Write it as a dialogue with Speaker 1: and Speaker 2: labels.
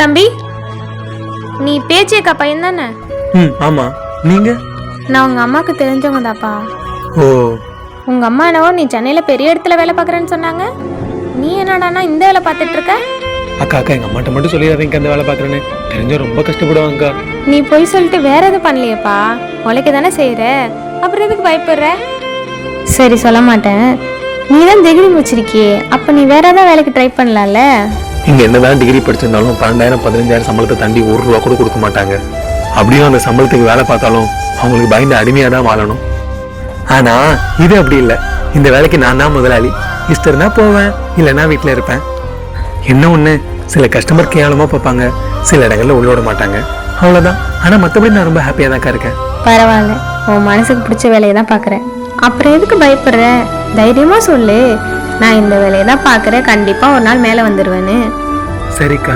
Speaker 1: தம்பி நீ பேச்சேக்கா பையன் தானே?
Speaker 2: ம் ஆமா. நீங்க?
Speaker 1: நான் உங்க அம்மாவுக்கு தெரிஞ்சவங்க தாப்பா
Speaker 2: ஓ.
Speaker 1: உங்க அம்மா என்னவோ நீ சென்னையில பெரிய இடத்துல வேலை பார்க்குறேன்னு சொன்னாங்க. நீ என்னடானா இந்த வேலை பார்த்துட்டு இருக்க?
Speaker 2: அக்கா அக்கா எங்க அம்மாட்ட மட்டும் சொல்லிடாதீங்க அந்த வேலை பார்க்குறேன்னு. தெரிஞ்சா ரொம்ப கஷ்டப்படுவாங்கக்கா
Speaker 1: நீ போய் சொல்லிட்டு வேற எதுவும் பண்ணலையேப்பா? உழைக்க தானே செய்யற அப்புறம் எதுக்கு பயப்படுற? சரி சொல்ல மாட்டேன். நீ தான் டிகிரி முடிச்சிருக்கியே அப்ப நீ வேற ஏதாவது வேலைக்கு ட்ரை பண்ணலாம்ல?
Speaker 2: இங்கே என்னதான் டிகிரி படிச்சிருந்தாலும் பன்னெண்டாயிரம் பதினஞ்சாயிரம் சம்பளத்தை தாண்டி ஒரு ரூபா கூட கொடுக்க மாட்டாங்க. அப்படியும் அந்த சம்பளத்துக்கு வேலை பார்த்தாலும் அவங்களுக்கு பயந்து அடிமையாக தான் வாழணும். ஆனா இது அப்படி இல்லை. இந்த வேலைக்கு நான் தான் முதலாளி. இஷ்டம் இருந்தா போவேன் இல்லைன்னா வீட்டில் இருப்பேன். என்ன ஒண்ணு சில கஸ்டமர் கேவலமாக பார்ப்பாங்க. சில இடங்கள்ல உள்ளோட மாட்டாங்க. அவ்வளோதான் ஆனால் மற்றபடி நான் ரொம்ப ஹாப்பியாக தான் இருக்கேன்.
Speaker 1: பரவாயில்ல. உன் மனசுக்கு பிடிச்ச வேலையை தான் பார்க்குறேன். அப்புறம் எதுக்கு பயப்படுற? தைரியமாக சொல்லு. நான் இந்த வேலையை தான் பார்க்குறேன். கண்டிப்பாக ஒரு நாள் மேலே வந்துடுவேன்னு
Speaker 2: சரிக்கா